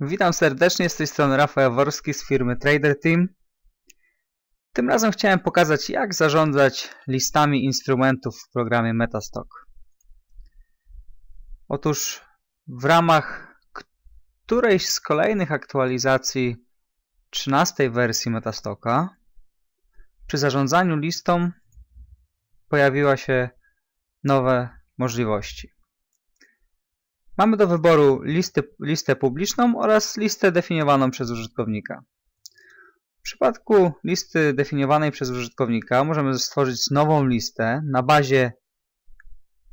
Witam serdecznie, z tej strony Rafał Jaworski z firmy Trader Team. Tym razem chciałem pokazać jak zarządzać listami instrumentów w programie Metastock. Otóż w ramach którejś z kolejnych aktualizacji 13 wersji Metastocka przy zarządzaniu listą pojawiła się nowe możliwości. Mamy do wyboru listy, listę publiczną oraz listę definiowaną przez użytkownika. W przypadku listy definiowanej przez użytkownika możemy stworzyć nową listę na bazie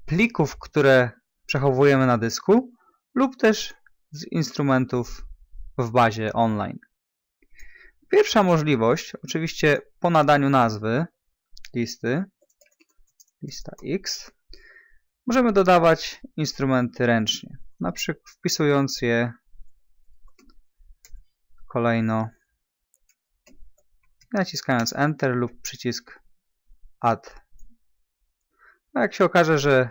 plików, które przechowujemy na dysku lub też z instrumentów w bazie online. Pierwsza możliwość, oczywiście po nadaniu nazwy listy, lista X, Możemy dodawać instrumenty ręcznie, na przykład wpisując je kolejno, naciskając Enter lub przycisk Add. A jak się okaże, że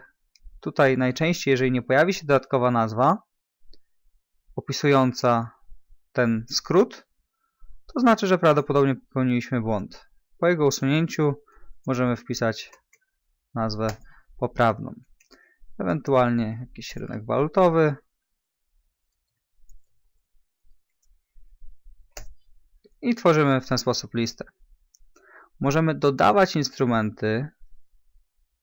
tutaj najczęściej, jeżeli nie pojawi się dodatkowa nazwa opisująca ten skrót, to znaczy, że prawdopodobnie popełniliśmy błąd. Po jego usunięciu możemy wpisać nazwę poprawną ewentualnie jakiś rynek walutowy. I tworzymy w ten sposób listę. Możemy dodawać instrumenty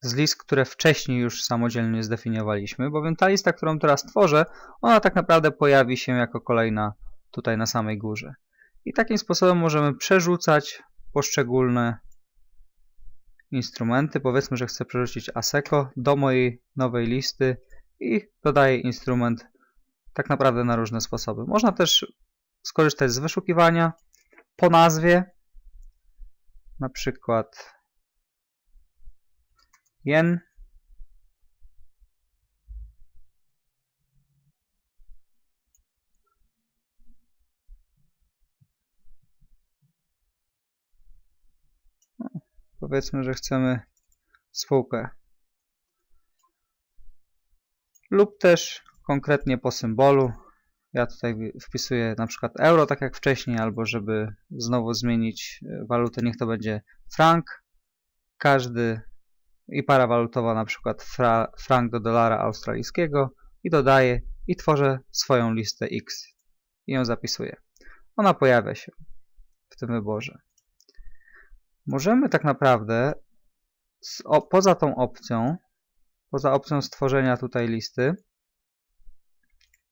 z list, które wcześniej już samodzielnie zdefiniowaliśmy, bowiem ta lista, którą teraz tworzę, ona tak naprawdę pojawi się jako kolejna tutaj na samej górze. I takim sposobem możemy przerzucać poszczególne instrumenty. Powiedzmy, że chcę przerzucić ASECO do mojej nowej listy i dodaję instrument tak naprawdę na różne sposoby. Można też skorzystać z wyszukiwania po nazwie, na przykład jen Powiedzmy, że chcemy spółkę. Lub też konkretnie po symbolu. Ja tutaj wpisuję na przykład euro, tak jak wcześniej, albo żeby znowu zmienić e, walutę, niech to będzie frank. Każdy i para walutowa, na przykład fra, frank do dolara australijskiego i dodaję i tworzę swoją listę X i ją zapisuję. Ona pojawia się w tym wyborze możemy tak naprawdę o, poza tą opcją, poza opcją stworzenia tutaj listy,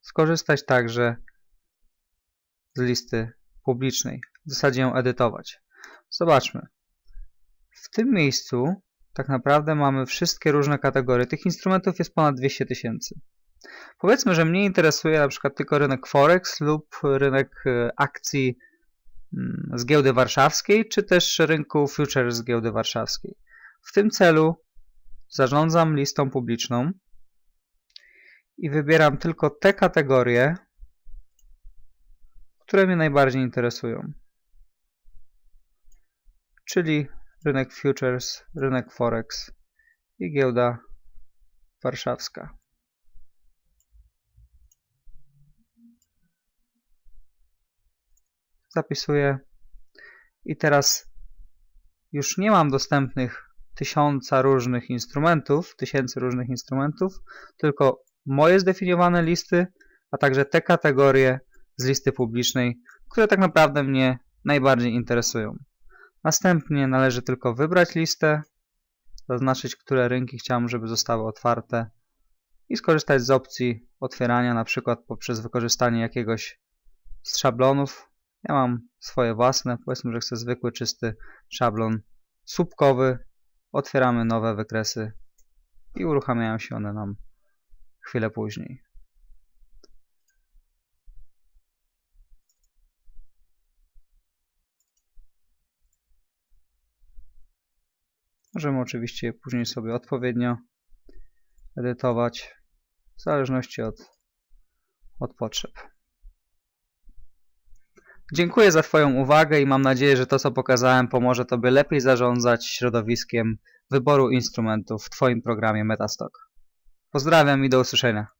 skorzystać także z listy publicznej, w zasadzie ją edytować. Zobaczmy. W tym miejscu tak naprawdę mamy wszystkie różne kategorie. Tych instrumentów jest ponad 200 tysięcy. Powiedzmy, że mnie interesuje na przykład tylko rynek Forex lub rynek e, akcji z giełdy warszawskiej, czy też rynku futures z giełdy warszawskiej. W tym celu zarządzam listą publiczną i wybieram tylko te kategorie, które mnie najbardziej interesują. Czyli rynek futures, rynek forex i giełda warszawska. Zapisuję i teraz już nie mam dostępnych tysiąca różnych instrumentów, tysięcy różnych instrumentów, tylko moje zdefiniowane listy, a także te kategorie z listy publicznej, które tak naprawdę mnie najbardziej interesują. Następnie należy tylko wybrać listę, zaznaczyć, które rynki chciałem, żeby zostały otwarte i skorzystać z opcji otwierania, na przykład poprzez wykorzystanie jakiegoś z szablonów ja mam swoje własne, powiedzmy, że chcę zwykły, czysty szablon słupkowy. Otwieramy nowe wykresy i uruchamiają się one nam chwilę później. Możemy oczywiście później sobie odpowiednio edytować w zależności od, od potrzeb. Dziękuję za Twoją uwagę i mam nadzieję, że to co pokazałem pomoże Tobie lepiej zarządzać środowiskiem wyboru instrumentów w Twoim programie Metastock. Pozdrawiam i do usłyszenia.